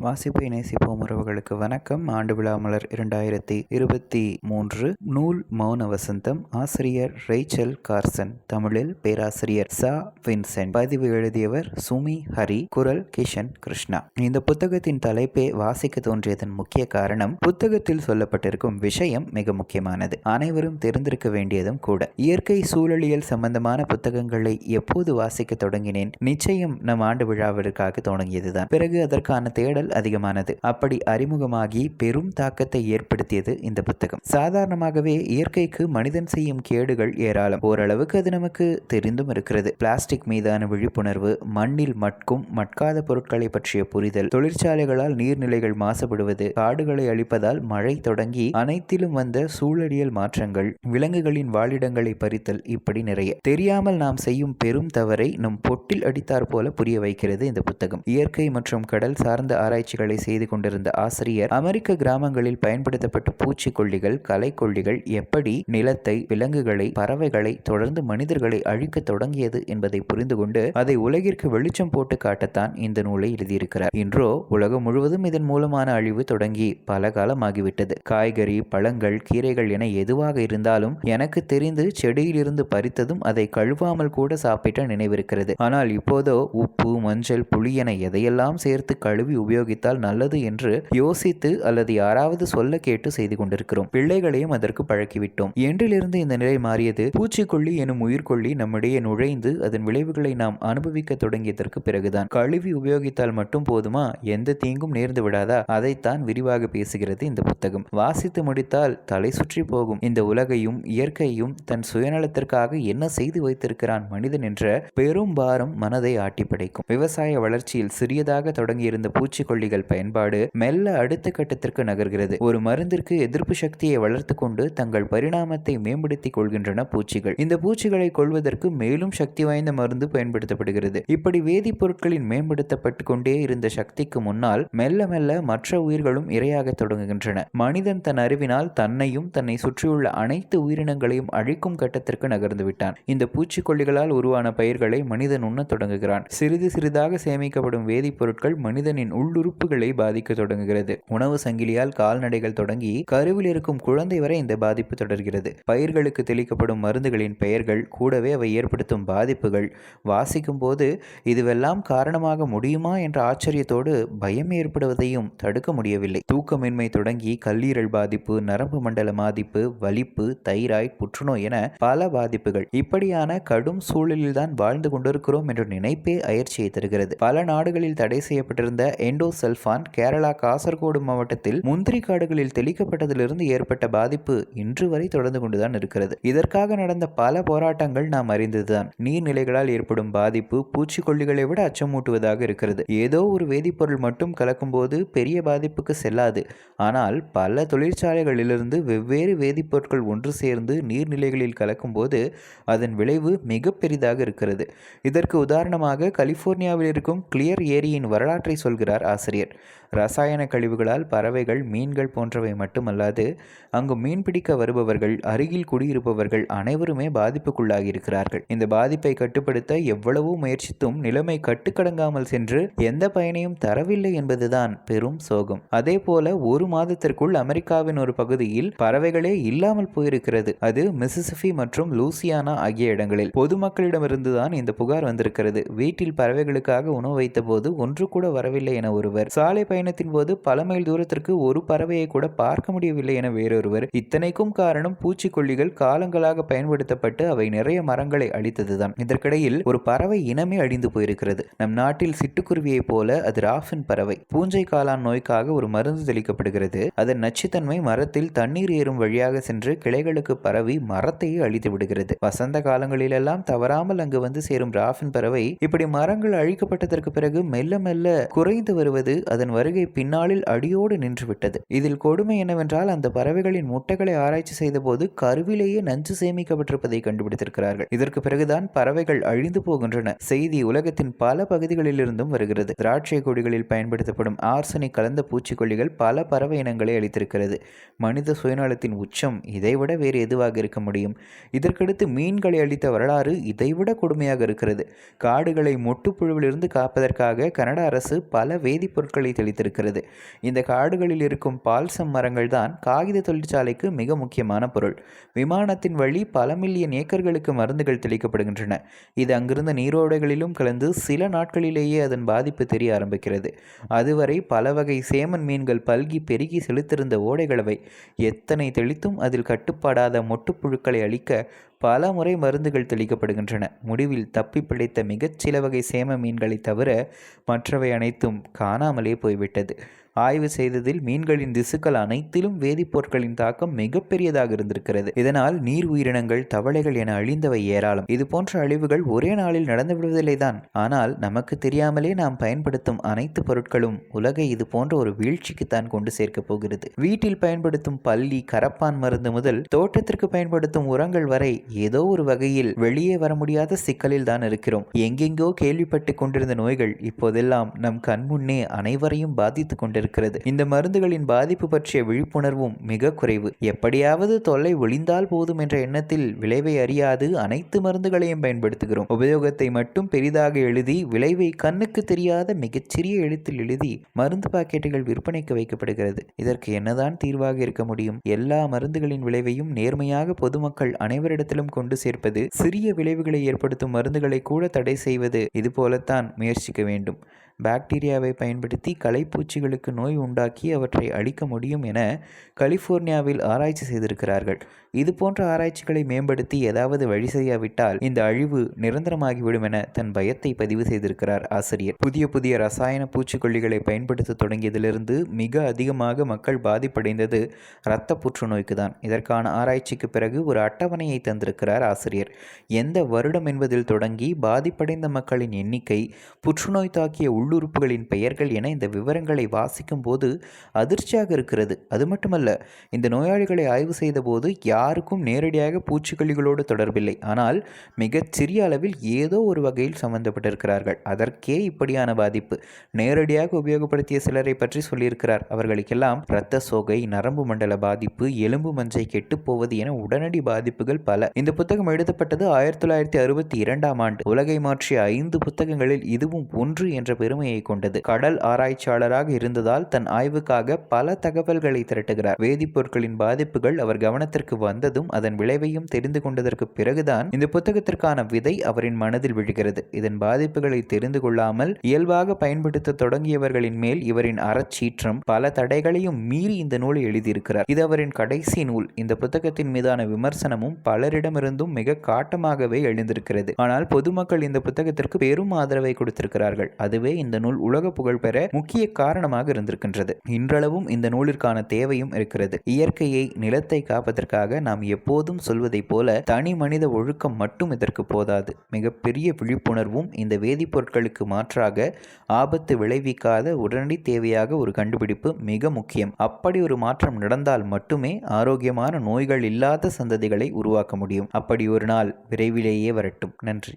வாசிப்பை நேசிப்போம் உறவுகளுக்கு வணக்கம். ஆண்டு விழா மலர் இரண்டாயிரத்தி இருபத்தி மூன்று. நூல் மௌன வசந்தம். ஆசிரியர் ரேச்சல் கார்சன். தமிழில் பேராசிரியர் சா வின்சென்ட். பதிவு எழுதியவர் சுமி ஹரி. குரல் கிஷன் கிருஷ்ணா. இந்த புத்தகத்தின் தலைப்பே வாசிக்க தோன்றியதன் முக்கிய காரணம் புத்தகத்தில் சொல்லப்பட்டிருக்கும் விஷயம் மிக முக்கியமானது. அனைவரும் தெரிந்திருக்க வேண்டியதும் கூட. இயற்கை சூழலியல் சம்பந்தமான புத்தகங்களை எப்போது வாசிக்க தொடங்கினேன்? நிச்சயம் நம் ஆண்டு விழாவிற்காக தொடங்கியதுதான். பிறகு அதற்கான தேடல் அதிகமானது. அப்படி அறிமுகமாகி பெரும் தாக்கத்தை ஏற்படுத்தியது இந்த புத்தகம். சாதாரணமாகவே இயற்கைக்கு மனிதன் செய்யும் கேடுகள் ஏராளம். ஓரளவுக்கு அது நமக்கு தெரிந்தும் இருக்கிறது. பிளாஸ்டிக் மீதான விழிப்புணர்வு மண்ணில் மட்கும் மட்காத பொருட்களை பற்றிய புரிதல் தொழிற்சாலைகளால் நீர்நிலைகள் மாசுபடுவது காடுகளை அழிப்பதால் மழை தொடங்கி அனைத்திலும் வந்த சூழலியல் மாற்றங்கள் விலங்குகளின் வாழிடங்களை பறித்தல் இப்படி நிறைய. தெரியாமல் நாம் செய்யும் பெரும் தவறை நம் பொட்டில் அடித்தார் போல புரிய வைக்கிறது இந்த புத்தகம். இயற்கை மற்றும் கடல் சார்ந்த ஆராய்ச்சிகளை செய்து கொண்டிருந்த ஆசிரியர் அமெரிக்க கிராமங்களில் பயன்படுத்தப்பட்ட பூச்சிக்கொல்லிகள் கலைக்கொல்லிகள் எப்படி நிலத்தை விலங்குகளை பறவைகளை தொடர்ந்து மனிதர்களை அழிக்க தொடங்கியது என்பதை புரிந்து கொண்டு அதை உலகிற்கு வெளிச்சம் போட்டு காட்டத்தான் இந்த நூலை எழுதியிருக்கிறார். இன்றோ உலகம் முழுவதும் இதன் மூலமான அழிவு தொடங்கி பல காலமாகிவிட்டது. காய்கறி பழங்கள் கீரைகள் என எதுவாக இருந்தாலும் எனக்கு தெரிந்து செடியிலிருந்து பறித்ததும் அதை கழுவாமல் கூட சாப்பிட்ட நினைவிருக்கிறது. ஆனால் இப்போதோ உப்பு மஞ்சள் புளி என எதையெல்லாம் சேர்த்து கழுவி உபயோக உபயோகித்தால் நல்லது என்று யோசித்து அல்லது யாராவது சொல்ல கேட்டு செய்து கொண்டிருக்கிறோம். பிள்ளைகளையும் அதற்கு பழக்கிவிட்டோம். என்றிலிருந்து இந்த நிலை மாறியது பூச்சிக்கொல்லி எனும் உயிர்கொல்லி நம்மிடையே நுழைந்து அதன் விளைவுகளை நாம் அனுபவிக்க தொடங்கியதற்கு பிறகுதான். கழுவி உபயோகித்தால் மட்டும் போதுமா? எந்த தீங்கும் நேர்ந்து விடாதா? அதைத்தான் விரிவாக பேசுகிறது இந்த புத்தகம். வாசித்து முடித்தால் தலை சுற்றி போகும். இந்த உலகையும் இயற்கையும் தன் சுயநலத்திற்காக என்ன செய்து வைத்திருக்கிறான் மனிதன் என்ற பெரும் பாரம் மனதை ஆட்டி படைக்கும் விவசாய வளர்ச்சியில் சிறியதாக தொடங்கியிருந்த பூச்சிக்கொள்ளி பூச்சிக்கொல்லிகள் பயன்பாடு மெல்ல அடுத்த கட்டத்திற்கு நகர்கிறது. ஒரு மருந்திற்கு எதிர்ப்பு சக்தியை வளர்த்து கொண்டு தங்கள் பரிணாமத்தை மேம்படுத்திக் கொள்கின்றன பூச்சிகள். இந்த பூச்சிகளை கொள்வதற்கு மேலும் சக்தி வாய்ந்த மருந்து பயன்படுத்தப்படுகிறது. இப்படி வேதிப்பொருட்களின் மேம்படுத்தப்பட்டு கொண்டே இருந்த சக்திக்கு முன்னால் மெல்ல மெல்ல மற்ற உயிர்களும் இரையாக தொடங்குகின்றன. மனிதன் தன் அறிவினால் தன்னையும் தன்னை சுற்றியுள்ள அனைத்து உயிரினங்களையும் அழிக்கும் கட்டத்திற்கு நகர்ந்து விட்டான். இந்த பூச்சிக்கொல்லிகளால் உருவான பயிர்களை மனிதன் உண்ண தொடங்குகிறான். சிறிது சிறிதாக சேமிக்கப்படும் வேதிப்பொருட்கள் மனிதனின் உள் உறுப்புகளை பாதிக்க தொடங்குகிறது. உணவு சங்கிலியால் கால்நடைகள் தொடங்கி கருவில் இருக்கும் குழந்தை வரை இந்த பாதிப்பு தொடர்கிறது. பயிர்களுக்கு தெளிக்கப்படும் மருந்துகளின் பெயர்கள் கூடவே அவை ஏற்படுத்தும் பாதிப்புகள். வாசிக்கும் போது இதுவெல்லாம் காரணமாக முடியுமா என்ற ஆச்சரியத்தோடு பயம் ஏற்படுவதையும் தடுக்க முடியவில்லை. தூக்கமின்மை தொடங்கி கல்லீரல் பாதிப்பு நரம்பு மண்டல பாதிப்பு வலிப்பு தைராய்ட் புற்றுநோய் என பல பாதிப்புகள். இப்படியான கடும் சூழலில் தான் வாழ்ந்து கொண்டிருக்கிறோம் என்ற நினைப்பே அயற்சியை தருகிறது. பல நாடுகளில் தடை செய்யப்பட்டிருந்த எண்டோசல்ஃபான் கேரளா காசர்கோடு மாவட்டத்தில் முந்திரி காடுகளில் தெளிக்கப்பட்டதிலிருந்து ஏற்பட்ட பாதிப்பு இன்று வரை தொடர்ந்து கொண்டுதான் இருக்கிறது. இதற்காக நடந்த பல போராட்டங்கள் நாம் அறிந்ததுதான். நீர்நிலைகளால் ஏற்படும் பாதிப்பு பூச்சிக்கொல்லிகளை விட அச்சமூட்டுவதாக இருக்கிறது. ஏதோ ஒரு வேதிப்பொருள் மட்டும் கலக்கும்போது பெரிய பாதிப்புக்கு செல்லாது. ஆனால் பல தொழிற்சாலைகளிலிருந்து வெவ்வேறு வேதிப்பொருட்கள் ஒன்று சேர்ந்து நீர்நிலைகளில் கலக்கும்போது அதன் விளைவு மிக பெரிதாக இருக்கிறது. இதற்கு உதாரணமாக கலிபோர்னியாவில் இருக்கும் கிளியர் ஏரியின் வரலாற்றை சொல்கிறார் ஆசிரியர். ரசாயன கழிவுகளால் பறவைகள் மீன்கள் போன்றவை மட்டுமல்லாது அங்கு மீன் பிடிக்க வருபவர்கள் அருகில் குடியிருப்பவர்கள் அனைவருமே பாதிப்புக்குள்ளாகியிருக்கிறார்கள். இந்த பாதிப்பை கட்டுப்படுத்த எவ்வளவோ முயற்சித்தும் நிலைமை கட்டுக்கடங்காமல் சென்று எந்த பயனையும் தரவில்லை என்பதுதான் பெரும் சோகம். அதே போல ஒரு மாதத்திற்குள் அமெரிக்காவின் ஒரு பகுதியில் பறவைகளே இல்லாமல் போயிருக்கிறது. அது மிசிசிபி மற்றும் லூசியானா ஆகிய இடங்களில். பொதுமக்களிடமிருந்து தான் இந்த புகார் வந்திருக்கிறது. வீட்டில் பறவைகளுக்காக உணவு வைத்த போது ஒன்று கூட வரவில்லை என ஒரு ஒருவர். சாலை பயணத்தின் போது பல மைல் தூரத்திற்கு ஒரு பறவையை கூட பார்க்க முடியவில்லை என வேறொருவர். இத்தனைக்கும் காரணம் பூச்சிக்கொல்லிகள் காலங்களாக பயன்படுத்தப்பட்டு அவை நிறைய மரங்களை அழித்ததுதான். இதற்கிடையில் ஒரு பறவை இனமே அழிந்து போயிருக்கிறது. நம் நாட்டில் சிட்டுக்குருவியைப் போல அது ராஃபின் பறவை. பூஞ்சை காளான் நோய்க்காக ஒரு மருந்து தெளிக்கப்படுகிறது. அதன் நச்சுத்தன்மை மரத்தில் தண்ணீர் ஏறும் வழியாக சென்று கிளைகளுக்கு பரவி மரத்தையே அழித்து விடுகிறது. வசந்த காலங்களிலெல்லாம் தவறாமல் அங்கு வந்து சேரும் ராஃபின் பறவை இப்படி மரங்கள் அழிக்கப்பட்டதற்கு பிறகு மெல்ல மெல்ல குறைந்து வருவது அதன் வருகை பின்னாளில் அடியோடு நின்றுவிட்டது. இதில் கொடுமை என்னவென்றால் அந்த பறவைகளின் முட்டைகளை ஆராய்ச்சி செய்தபோது கருவிலேயே நஞ்சு சேமிக்கப்பட்டிருப்பதை கண்டுபிடித்திருக்கிறார்கள். இதற்கு பிறகுதான் பறவைகள் அழிந்து போகின்றன. செய்தி உலகத்தின் பல பகுதிகளிலிருந்தும் வருகிறது. திராட்சை கொடிகளில் பயன்படுத்தப்படும் ஆர்சனிக் கலந்த பூச்சிக்கொல்லிகள் பல பறவை இனங்களை அளித்திருக்கிறது மனித சுயநலத்தின் உச்சம் இதைவிட வேறு எதுவாக இருக்க முடியும்? இதற்கடுத்து மீன்களை அளித்த வரலாறு இதைவிட கொடுமையாக இருக்கிறது. காடுகளை மொட்டுப்புழுவிலிருந்து காப்பதற்காக கனடா அரசு பல வேதி வேதிப்பொருட்களை தெளித்திருக்கிறது. இந்த காடுகளில் இருக்கும் பால்சம் மரங்கள் தான் காகித தொழிற்சாலைக்கு மிக முக்கியமான பொருள். விமானத்தின் வழி பல மில்லியன் ஏக்கர்களுக்கு மருந்துகள் தெளிக்கப்படுகின்றன. இது அங்கிருந்த நீரோடைகளிலும் கலந்து சில நாட்களிலேயே அதன் பாதிப்பு தெரிய ஆரம்பிக்கிறது. அதுவரை பல வகை சேமன் மீன்கள் பல்கி பெருகி செலுத்திருந்த ஓடைகளவை எத்தனை தெளித்தும் அதில் கட்டுப்பாடாத மொட்டுப்புழுக்களை அழிக்க பல முறை மருந்துகள் தெளிக்கப்படுகின்றன. முடிவில் தப்பி பிழைத்த மிகச் சில வகை சேம மீன்களை தவிர மற்றவை அனைத்தும் காணாமலே போய்விட்டது. ஆய்வு செய்ததில் மீன்களின் திசுக்கள் அனைத்திலும் வேதிப்பொருட்களின் தாக்கம் மிகப்பெரியதாக இருந்திருக்கிறது. இதனால் நீர் உயிரினங்கள் தவளைகள் என அழிந்தவை ஏராளம். இது போன்ற அழிவுகள் ஒரே நாளில் நடந்து விடுவதில்லை தான். ஆனால் நமக்கு தெரியாமலே நாம் பயன்படுத்தும் அனைத்து பொருட்களும் உலகை இது போன்ற ஒரு வீழ்ச்சிக்குத்தான் கொண்டு சேர்க்கப் போகிறது. வீட்டில் பயன்படுத்தும் பள்ளி கரப்பான் மருந்து முதல் தோட்டத்திற்கு பயன்படுத்தும் உரங்கள் வரை ஏதோ ஒரு வகையில் வெளியே வர முடியாத சிக்கலில் தான் இருக்கிறோம். எங்கெங்கோ கேள்விப்பட்டு கொண்டிருந்த நோய்கள் இப்போதெல்லாம் நம் கண்முன்னே அனைவரையும் பாதித்து கொண்டிருக்கிறது. இருக்கிறது. இந்த மருந்துகளின் பாதிப்பு பற்றிய விழிப்புணர்வும் மிக குறைவு. எப்படியாவது தொல்லை ஒளிந்தால் போதும் என்ற எண்ணத்தில் விளைவை அறியாது அனைத்து மருந்துகளையும் பயன்படுத்துகிறோம். உபயோகத்தை மட்டும் பெரிதாக எழுதி விளைவை கண்ணுக்கு தெரியாத மிகச்சிறிய எழுத்தில் எழுதி மருந்து பாக்கெட்டுகள் விற்பனைக்கு வைக்கப்படுகிறது. இதற்கு என்னதான் தீர்வாக இருக்க முடியும்? எல்லா மருந்துகளின் விளைவையும் நேர்மையாக பொதுமக்கள் அனைவரிடத்திலும் கொண்டு சேர்ப்பது சிறிய விளைவுகளை ஏற்படுத்தும் மருந்துகளை கூட தடை செய்வது இது போலத்தான் முயற்சிக்க வேண்டும். பாக்டீரியாவை பயன்படுத்தி களைப்பூச்சிகளுக்கு நோய் உண்டாக்கி அவற்றை அழிக்க முடியும் என கலிஃபோர்னியாவில் ஆராய்ச்சி செய்திருக்கிறார்கள். இதுபோன்ற ஆராய்ச்சிகளை மேம்படுத்தி ஏதாவது வழி செய்யாவிட்டால் இந்த அழிவு நிரந்தரமாகிவிடும் என தன் பயத்தை பதிவு செய்திருக்கிறார் ஆசிரியர். புதிய புதிய ரசாயன பூச்சிக்கொல்லிகளை பயன்படுத்த தொடங்கியதிலிருந்து மிக அதிகமாக மக்கள் பாதிப்படைந்தது இரத்த புற்றுநோய்க்கு தான் இதற்கான ஆராய்ச்சிக்கு பிறகு ஒரு அட்டவணையை தந்திருக்கிறார் ஆசிரியர். எந்த வருடம் என்பதில் தொடங்கி பாதிப்படைந்த மக்களின் எண்ணிக்கை புற்றுநோய் தாக்கிய உள்ளுறுப்புகளின் பெயர்கள் என இந்த விவரங்களை வாசிக்கும் போது அதிர்ச்சியாக இருக்கிறது. அது மட்டுமல்ல இந்த நோயாளிகளை ஆய்வு செய்த போது யாருக்கும் நேரடியாக பூச்சிக்கொல்லிகளோடு தொடர்பில்லை. ஆனால் மிகச் சிறிய அளவில் ஏதோ ஒரு வகையில் சம்பந்தப்பட்டிருக்கிறார்கள். அதற்கே இப்படியான பாதிப்பு. நேரடியாக உபயோகப்படுத்திய சிலரை பற்றி சொல்லியிருக்கிறார். அவர்களுக்கெல்லாம் இரத்த சோகை நரம்பு மண்டல பாதிப்பு எலும்பு மஞ்சை கெட்டுப்போவது என உடனடி பாதிப்புகள் பல. இந்த புத்தகம் எழுதப்பட்டது ஆயிரத்தி தொள்ளாயிரத்தி அறுபத்தி இரண்டாம் ஆண்டு. உலகை மாற்றிய ஐந்து புத்தகங்களில் இதுவும் ஒன்று என்ற பெரும் பெருமையை கொண்டது. கடல் ஆராய்ச்சியாளராக இருந்ததால் தன் ஆய்வுக்காக பல தகவல்களை திரட்டுகிறார். வேதிப்பொருட்களின் பாதிப்புகள் அவர் கவனத்திற்கு வந்ததும் அதன் விளைவையும் தெரிந்து கொண்டதற்கு பிறகுதான் இந்த புத்தகத்திற்கான விதை அவரின் மனதில் விழுகிறது. இதன் பாதிப்புகளை தெரிந்து கொள்ளாமல் இயல்பாக பயன்படுத்த தொடங்கியவர்களின் மேல் இவரின் அறச்சீற்றம் பல தடைகளையும் மீறி இந்த நூலை எழுதியிருக்கிறார். இது அவரின் கடைசி நூல். இந்த புத்தகத்தின் மீதான விமர்சனமும் பலரிடமிருந்தும் மிக காட்டமாகவே எழுந்திருக்கிறது. ஆனால் பொதுமக்கள் இந்த புத்தகத்திற்கு பெரும் ஆதரவை கொடுத்திருக்கிறார்கள். அதுவே இந்த நூல் உலக புகழ் பெற முக்கிய காரணமாக இருந்திருக்கின்றது. இன்றளவும் இந்த நூலிற்கான தேவையும் இருக்கிறது. இயற்கையை நிலத்தை காப்பதற்காக நாம் எப்போதும் சொல்வதைப் போல தனி மனித ஒழுக்கம் மட்டும் இதற்கு போதாது. மிகப்பெரிய விழிப்புணர்வும் இந்த வேதிப்பொருட்களுக்கு மாற்றாக ஆபத்து விளைவிக்காத உடனடி தேவையாக ஒரு கண்டுபிடிப்பு மிக முக்கியம். அப்படி ஒரு மாற்றம் நடந்தால் மட்டுமே ஆரோக்கியமான நோய்கள் இல்லாத சந்ததிகளை உருவாக்க முடியும். அப்படி ஒரு நாள் விரைவிலேயே வரட்டும். நன்றி.